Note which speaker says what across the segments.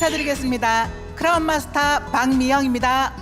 Speaker 1: 인사드리겠습니다. 크라운 마스터 박미영입니다.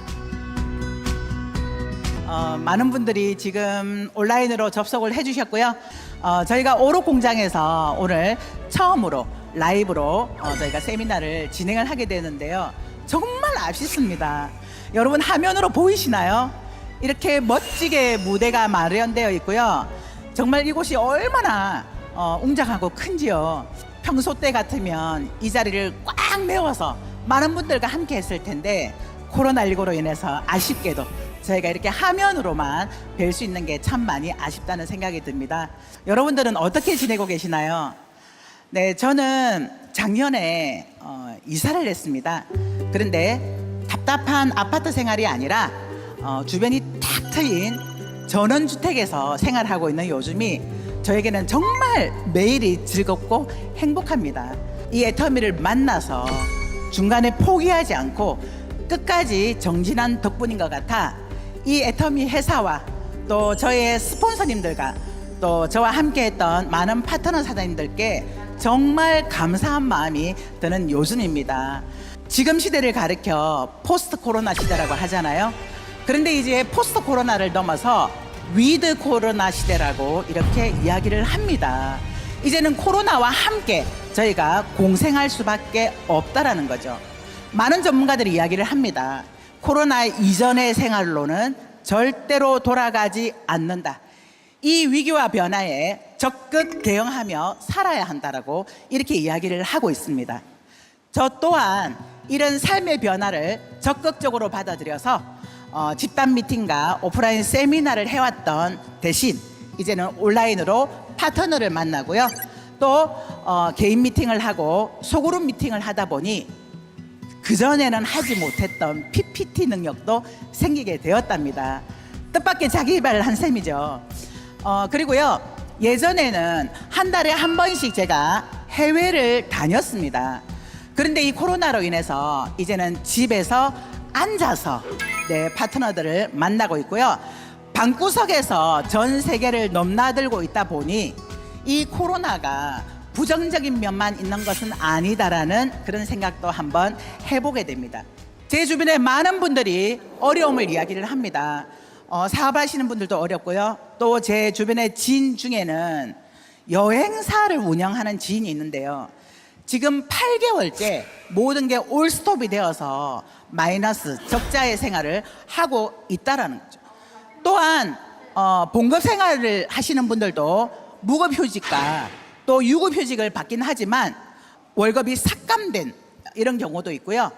Speaker 1: 어, 많은 분들이 지금 온라인으로 접속을 해주셨고요. 어, 저희가 오록 공장에서 오늘 처음으로 라이브로 어, 저희가 세미나를 진행을 하게 되는데요. 정말 아쉽습니다. 여러분 화면으로 보이시나요? 이렇게 멋지게 무대가 마련되어 있고요. 정말 이곳이 얼마나 어, 웅장하고 큰지요. 평소 때 같으면 이 자리를 꽉 메워서 많은 분들과 함께 했을 텐데 코로나19로 인해서 아쉽게도 저희가 이렇게 화면으로만 뵐 수 있는 게 참 많이 아쉽다는 생각이 듭니다. 여러분들은 어떻게 지내고 계시나요? 네, 저는 작년에 어, 이사를 했습니다. 그런데 답답한 아파트 생활이 아니라 어, 주변이 탁 트인 전원주택에서 생활하고 있는 요즘이 저에게는 정말 매일이 즐겁고 행복합니다. 이 애터미를 만나서 중간에 포기하지 않고 끝까지 정진한 덕분인 것 같아 이 애터미 회사와 또 저의 스폰서님들과 또 저와 함께했던 많은 파트너 사장님들께 정말 감사한 마음이 드는 요즘입니다. 지금 시대를 가리켜 포스트 코로나 시대라고 하잖아요. 그런데 이제 포스트 코로나를 넘어서 위드 코로나 시대라고 이렇게 이야기를 합니다. 이제는 코로나와 함께 저희가 공생할 수밖에 없다라는 거죠. 많은 전문가들이 이야기를 합니다. 코로나 이전의 생활로는 절대로 돌아가지 않는다. 이 위기와 변화에 적극 대응하며 살아야 한다라고 이렇게 이야기를 하고 있습니다. 저 또한 이런 삶의 변화를 적극적으로 받아들여서 어, 집단 미팅과 오프라인 세미나를 해왔던 대신 이제는 온라인으로 파트너를 만나고요. 또 어, 개인 미팅을 하고 소그룹 미팅을 하다 보니 그전에는 하지 못했던 PPT 능력도 생기게 되었답니다. 뜻밖의 자기 개발을 한 셈이죠. 어, 그리고요, 예전에는 한 달에 한 번씩 제가 해외를 다녔습니다. 그런데 이 코로나로 인해서 이제는 집에서 앉아서 네, 파트너들을 만나고 있고요. 방구석에서 전 세계를 넘나들고 있다 보니 이 코로나가 부정적인 면만 있는 것은 아니다라는 그런 생각도 한번 해보게 됩니다. 제 주변에 많은 분들이 어려움을 이야기를 합니다. 어, 사업하시는 분들도 어렵고요. 또 제 주변의 지인 중에는 여행사를 운영하는 지인이 있는데요. 지금 8개월째 모든 게 올스톱이 되어서 마이너스 적자의 생활을 하고 있다라는. 또한 어, 봉급 생활을 하시는 분들도 무급휴직과 또 유급휴직을 받긴 하지만 월급이 삭감된 이런 경우도 있고요.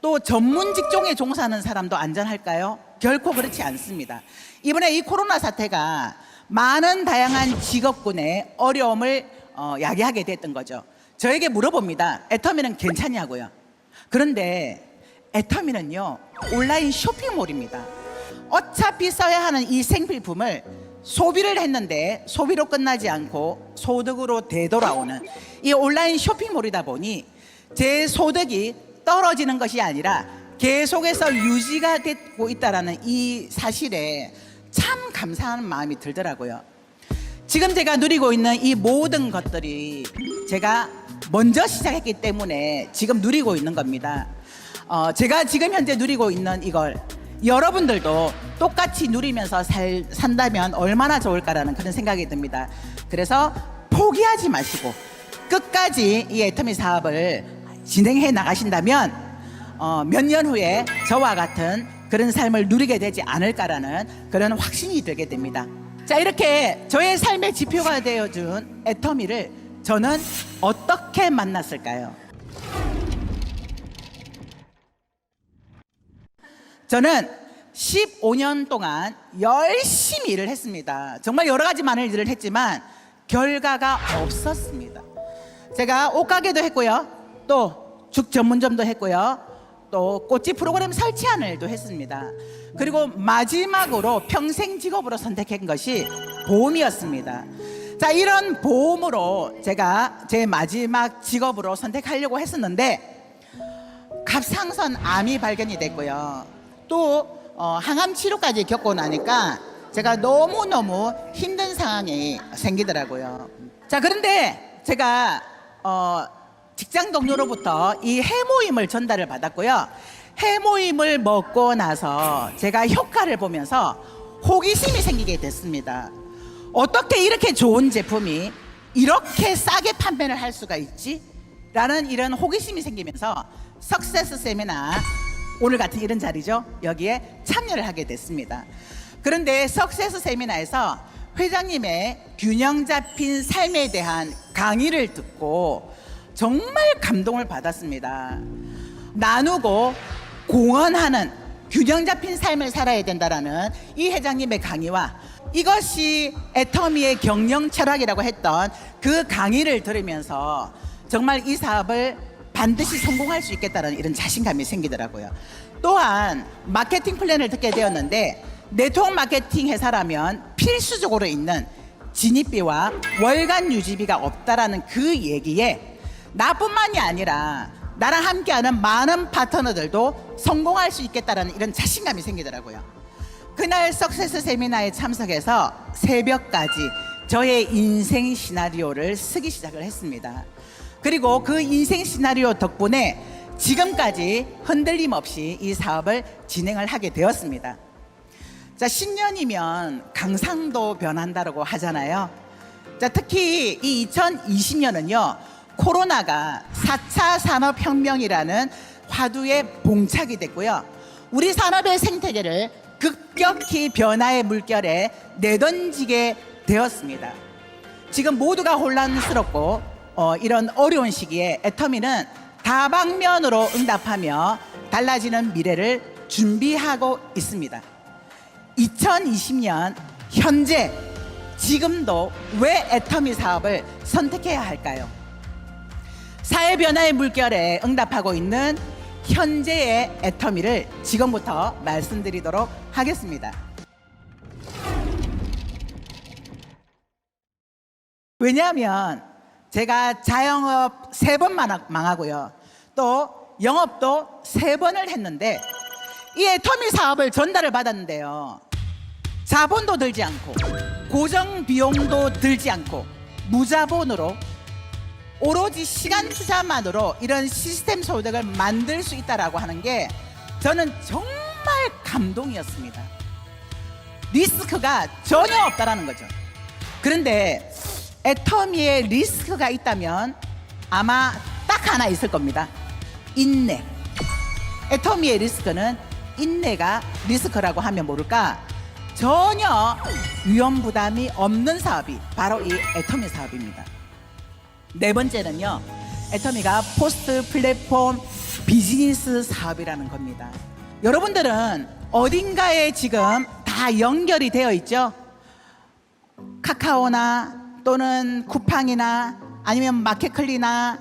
Speaker 1: 또 전문 직종에 종사하는 사람도 안전할까요? 결코 그렇지 않습니다. 이번에 이 코로나 사태가 많은 다양한 직업군의 어려움을 어, 야기하게 됐던 거죠. 저에게 물어봅니다. 애터미는 괜찮냐고요. 그런데 애터미는요 온라인 쇼핑몰입니다. 어차피 써야 하는 이 생필품을 소비를 했는데 소비로 끝나지 않고 소득으로 되돌아오는 이 온라인 쇼핑몰이다 보니 제 소득이 떨어지는 것이 아니라 계속해서 유지가 되고 있다라는 이 사실에 참 감사한 마음이 들더라고요. 지금 제가 누리고 있는 이 모든 것들이 제가 먼저 시작했기 때문에 지금 누리고 있는 겁니다. 어, 제가 지금 현재 누리고 있는 이걸 여러분들도 똑같이 누리면서 살, 산다면 얼마나 좋을까라는 그런 생각이 듭니다. 그래서 포기하지 마시고 끝까지 이 애터미 사업을 진행해 나가신다면 어, 몇 년 후에 저와 같은 그런 삶을 누리게 되지 않을까라는 그런 확신이 들게 됩니다. 자 이렇게 저의 삶의 지표가 되어준 애터미를 저는 어떻게 만났을까요? 저는 15년 동안 열심히 일을 했습니다. 정말 여러 가지 많은 일을 했지만 결과가 없었습니다. 제가 옷가게도 했고요. 또 죽 전문점도 했고요. 또 꽃집 프로그램 설치하는 일도 했습니다. 그리고 마지막으로 평생 직업으로 선택한 것이 보험이었습니다. 자, 이런 보험으로 제가 제 마지막 직업으로 선택하려고 했었는데 갑상선 암이 발견이 됐고요. 또 어, 항암 치료까지 겪고 나니까 제가 너무너무 힘든 상황이 생기더라고요. 자, 그런데 제가 어, 직장 동료로부터 이 해모임을 전달을 받았고요. 해모임을 먹고 나서 제가 효과를 보면서 호기심이 생기게 됐습니다. 어떻게 이렇게 좋은 제품이 이렇게 싸게 판매를 할 수가 있지? 라는 이런 호기심이 생기면서 석세스 세미나 오늘 같은 이런 자리죠. 여기에 참여를 하게 됐습니다. 그런데 석세스 세미나에서 회장님의 균형 잡힌 삶에 대한 강의를 듣고 정말 감동을 받았습니다. 나누고 공헌하는 균형 잡힌 삶을 살아야 된다라는 이 회장님의 강의와 이것이 애터미의 경영 철학이라고 했던 그 강의를 들으면서 정말 이 사업을 반드시 성공할 수 있겠다는 이런 자신감이 생기더라고요. 또한 마케팅 플랜을 듣게 되었는데 네트워크 마케팅 회사라면 필수적으로 있는 진입비와 월간 유지비가 없다라는 그 얘기에 나뿐만이 아니라 나랑 함께하는 많은 파트너들도 성공할 수 있겠다라는 이런 자신감이 생기더라고요. 그날 석세스 세미나에 참석해서 새벽까지 저의 인생 시나리오를 쓰기 시작을 했습니다. 그리고 그 인생 시나리오 덕분에 지금까지 흔들림 없이 이 사업을 진행을 하게 되었습니다. 자, 10년이면 강상도 변한다고 하잖아요. 자, 특히 이 2020년은요, 코로나가 4차 산업혁명이라는 화두에 봉착이 됐고요. 우리 산업의 생태계를 급격히 변화의 물결에 내던지게 되었습니다. 지금 모두가 혼란스럽고 어, 이런 어려운 시기에 애터미는 다방면으로 응답하며 달라지는 미래를 준비하고 있습니다. 2020년 현재 지금도 왜 애터미 사업을 선택해야 할까요? 사회 변화의 물결에 응답하고 있는 현재의 애터미를 지금부터 말씀드리도록 하겠습니다. 왜냐하면 제가 자영업 세 번 망하고요. 또 영업도 세 번을 했는데 이 애터미 사업을 전달을 받았는데요. 자본도 들지 않고 고정 비용도 들지 않고 무자본으로 오로지 시간 투자만으로 이런 시스템 소득을 만들 수 있다라고 하는 게 저는 정말 감동이었습니다. 리스크가 전혀 없다라는 거죠. 그런데 애터미에 리스크가 있다면 아마 딱 하나 있을 겁니다. 인내. 애터미의 리스크는 인내가 리스크라고 하면 모를까? 전혀 위험 부담이 없는 사업이 바로 이 애터미 사업입니다. 네 번째는요. 애터미가 포스트 플랫폼 비즈니스 사업이라는 겁니다. 여러분들은 어딘가에 지금 다 연결이 되어 있죠? 카카오나 또는 쿠팡이나 아니면 마켓클리나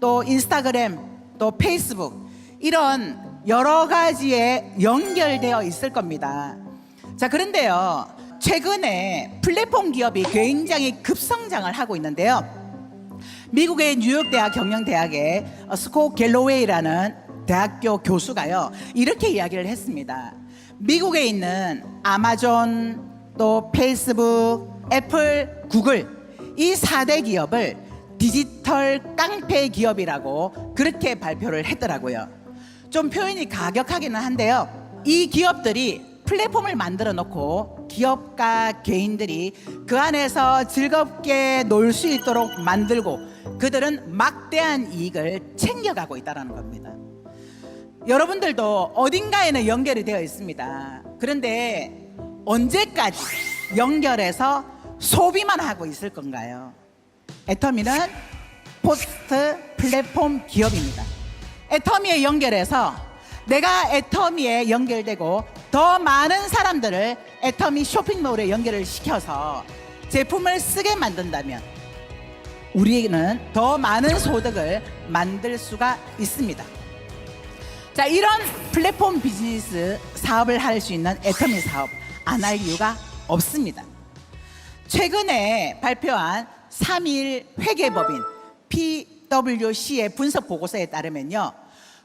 Speaker 1: 또 인스타그램 또 페이스북 이런 여러 가지에 연결되어 있을 겁니다. 자, 그런데요. 최근에 플랫폼 기업이 굉장히 급성장을 하고 있는데요. 미국의 뉴욕대학 경영대학의 스코 갤로웨이라는 대학교 교수가요. 이렇게 이야기를 했습니다. 미국에 있는 아마존 또 페이스북, 애플, 구글 이 4대 기업을 디지털 깡패 기업이라고 그렇게 발표를 했더라고요. 좀 표현이 가격하기는 한데요. 이 기업들이 플랫폼을 만들어 놓고 기업가 개인들이 그 안에서 즐겁게 놀 수 있도록 만들고 그들은 막대한 이익을 챙겨가고 있다는 겁니다. 여러분들도 어딘가에는 연결이 되어 있습니다. 그런데 언제까지 연결해서 소비만 하고 있을 건가요? 애터미는 포스트 플랫폼 기업입니다. 애터미에 연결해서 내가 애터미에 연결되고 더 많은 사람들을 애터미 쇼핑몰에 연결을 시켜서 제품을 쓰게 만든다면 우리는 더 많은 소득을 만들 수가 있습니다. 자, 이런 플랫폼 비즈니스 사업을 할 수 있는 애터미 사업 안 할 이유가 없습니다. 최근에 발표한 3일 회계법인 PwC의 분석 보고서에 따르면요.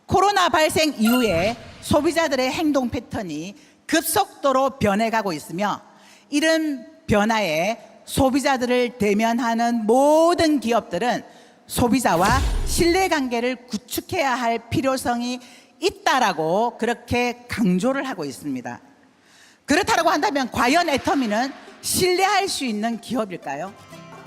Speaker 1: 코로나 발생 이후에 소비자들의 행동 패턴이 급속도로 변해가고 있으며 이런 변화에 소비자들을 대면하는 모든 기업들은 소비자와 신뢰관계를 구축해야 할 필요성이 있다라고 그렇게 강조를 하고 있습니다. 그렇다고 한다면 과연 애터미는 신뢰할 수 있는 기업일까요?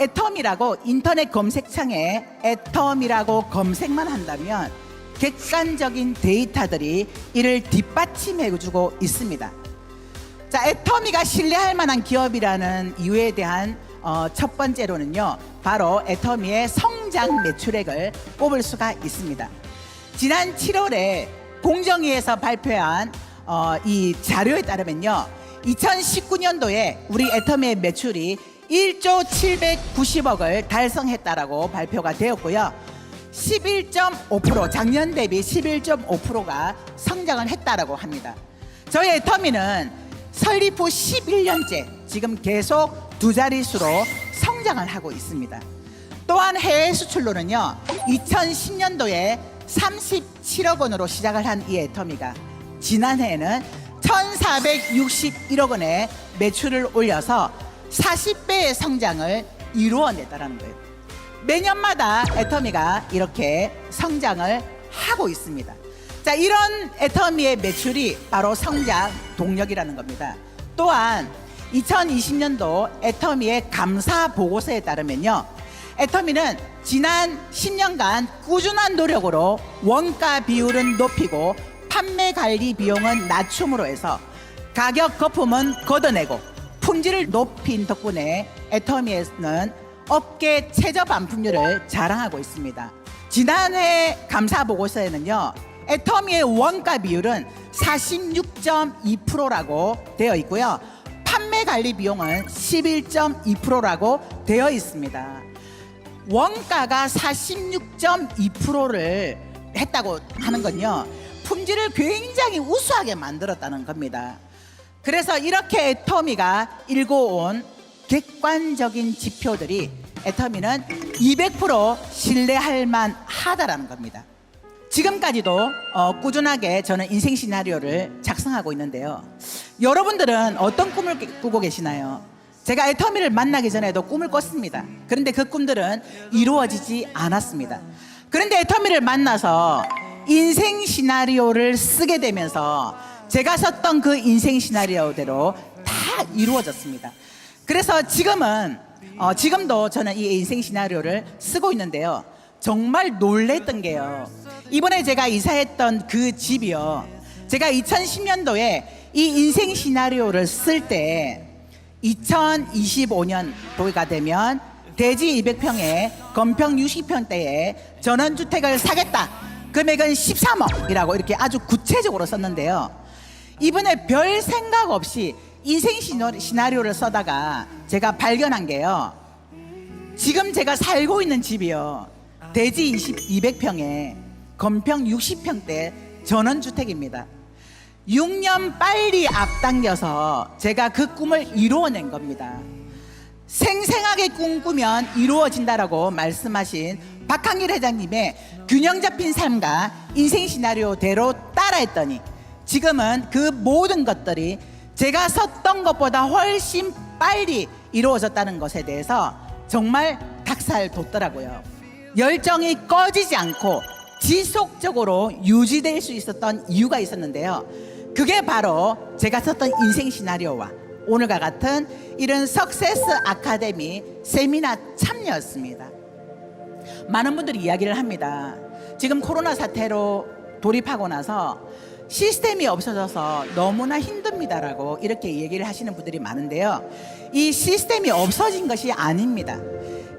Speaker 1: 애터미라고 인터넷 검색창에 애터미라고 검색만 한다면 객관적인 데이터들이 이를 뒷받침해주고 있습니다. 자, 애터미가 신뢰할 만한 기업이라는 이유에 대한 어, 첫 번째로는요, 바로 애터미의 성장 매출액을 꼽을 수가 있습니다. 지난 7월에 공정위에서 발표한 어, 이 자료에 따르면요, 2019년도에 우리 애터미의 매출이 1조 790억을 달성했다라고 발표가 되었고요. 11.5% 작년 대비 11.5%가 성장을 했다라고 합니다. 저희 애터미는 설립 후 11년째 지금 계속 두 자릿수로 성장을 하고 있습니다. 또한 해외 수출로는요. 2010년도에 37억 원으로 시작을 한 이 애터미가 지난해에는 1,461억 원의 매출을 올려서 40배의 성장을 이루어냈다는 거예요. 매년마다 애터미가 이렇게 성장을 하고 있습니다. 자, 이런 애터미의 매출이 바로 성장 동력이라는 겁니다. 또한 2020년도 애터미의 감사 보고서에 따르면요. 애터미는 지난 10년간 꾸준한 노력으로 원가 비율은 높이고 판매 관리 비용은 낮춤으로 해서 가격 거품은 걷어내고 품질을 높인 덕분에 애터미에서는 업계 최저 반품률을 자랑하고 있습니다. 지난해 감사 보고서에는요. 애터미의 원가 비율은 46.2%라고 되어 있고요. 판매 관리 비용은 11.2%라고 되어 있습니다. 원가가 46.2%를 했다고 하는 건요. 품질을 굉장히 우수하게 만들었다는 겁니다. 그래서 이렇게 애터미가 일궈온 객관적인 지표들이 애터미는 200% 신뢰할 만하다라는 겁니다. 지금까지도 어, 꾸준하게 저는 인생 시나리오를 작성하고 있는데요. 여러분들은 어떤 꿈을 깨- 꾸고 계시나요? 제가 애터미를 만나기 전에도 꿈을 꿨습니다. 그런데 그 꿈들은 이루어지지 않았습니다. 그런데 애터미를 만나서 인생 시나리오를 쓰게 되면서 제가 썼던 그 인생 시나리오대로 다 이루어졌습니다. 그래서 지금은 어, 지금도 저는 이 인생 시나리오를 쓰고 있는데요. 정말 놀랬던 게요. 이번에 제가 이사했던 그 집이요. 제가 2010년도에 이 인생 시나리오를 쓸 때 2025년도가 되면 대지 200평에 건평 60평대에 전원주택을 사겠다. 금액은 13억이라고 이렇게 아주 구체적으로 썼는데요. 이번에 별 생각 없이 인생 시나리오를 써다가 제가 발견한 게요. 지금 제가 살고 있는 집이요. 대지 20, 200평에 건평 60평대 전원주택입니다. 6년 빨리 앞당겨서 제가 그 꿈을 이루어낸 겁니다. 생생하게 꿈꾸면 이루어진다라고 말씀하신 박한길 회장님의 균형 잡힌 삶과 인생 시나리오대로 따라했더니 지금은 그 모든 것들이 제가 썼던 것보다 훨씬 빨리 이루어졌다는 것에 대해서 정말 닭살 돋더라고요. 열정이 꺼지지 않고 지속적으로 유지될 수 있었던 이유가 있었는데요. 그게 바로 제가 썼던 인생 시나리오와 오늘과 같은 이런 석세스 아카데미 세미나 참여였습니다. 많은 분들이 이야기를 합니다. 지금 코로나 사태로 돌입하고 나서 시스템이 없어져서 너무나 힘듭니다라고 이렇게 얘기를 하시는 분들이 많은데요. 이 시스템이 없어진 것이 아닙니다.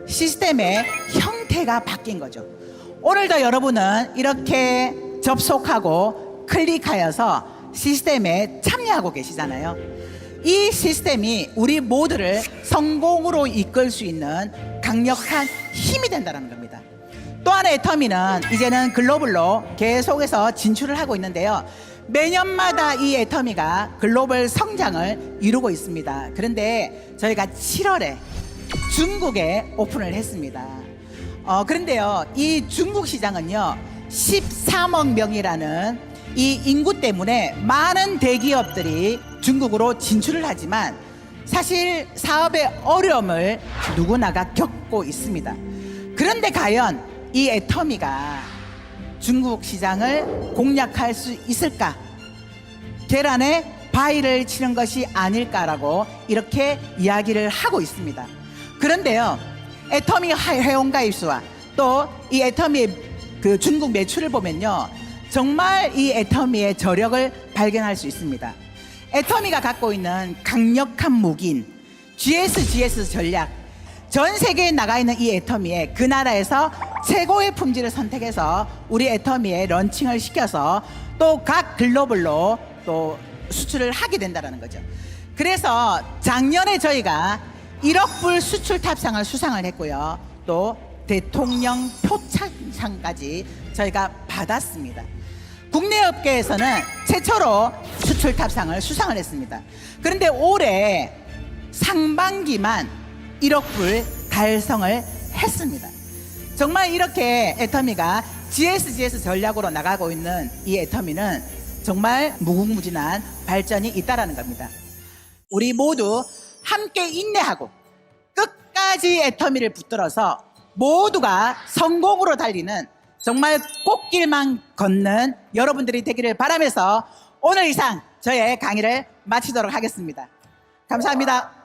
Speaker 1: 시스템의 형태가 바뀐 거죠. 오늘도 여러분은 이렇게 접속하고 클릭하여서 시스템에 참여하고 계시잖아요. 이 시스템이 우리 모두를 성공으로 이끌 수 있는 강력한 힘이 된다는 겁니다. 또 하나의 애터미는 이제는 글로벌로 계속해서 진출을 하고 있는데요. 매년마다 이 애터미가 글로벌 성장을 이루고 있습니다. 그런데 저희가 7월에 중국에 오픈을 했습니다. 어, 그런데요, 이 중국 시장은요, 13억 명이라는 이 인구 때문에 많은 대기업들이 중국으로 진출을 하지만 사실 사업의 어려움을 누구나가 겪고 있습니다. 그런데 과연 이 애터미가 중국 시장을 공략할 수 있을까? 계란에 바위를 치는 것이 아닐까라고 이렇게 이야기를 하고 있습니다. 그런데요, 애터미 회원 가입 수와 또 이 애터미의 그 중국 매출을 보면요, 정말 이 애터미의 저력을 발견할 수 있습니다. 애터미가 갖고 있는 강력한 무기인 GSGS 전략, 전 세계에 나가 있는 이 애터미에 그 나라에서 최고의 품질을 선택해서 우리 애터미에 런칭을 시켜서 또 각 글로벌로 또 수출을 하게 된다는 거죠. 그래서 작년에 저희가 1억 불 수출 탑상을 수상을 했고요. 또 대통령 표창상까지 저희가 받았습니다. 국내 업계에서는 최초로 수출 탑상을 수상을 했습니다. 그런데 올해 상반기만 1억 불 달성을 했습니다. 정말 이렇게 애터미가 GSGS 전략으로 나가고 있는 이 애터미는 정말 무궁무진한 발전이 있다라는 겁니다. 우리 모두 함께 인내하고 끝까지 애터미를 붙들어서 모두가 성공으로 달리는 정말 꽃길만 걷는 여러분들이 되기를 바라면서 오늘 이상 저의 강의를 마치도록 하겠습니다. 감사합니다.